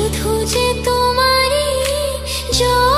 শুধু যে তোমারই জয়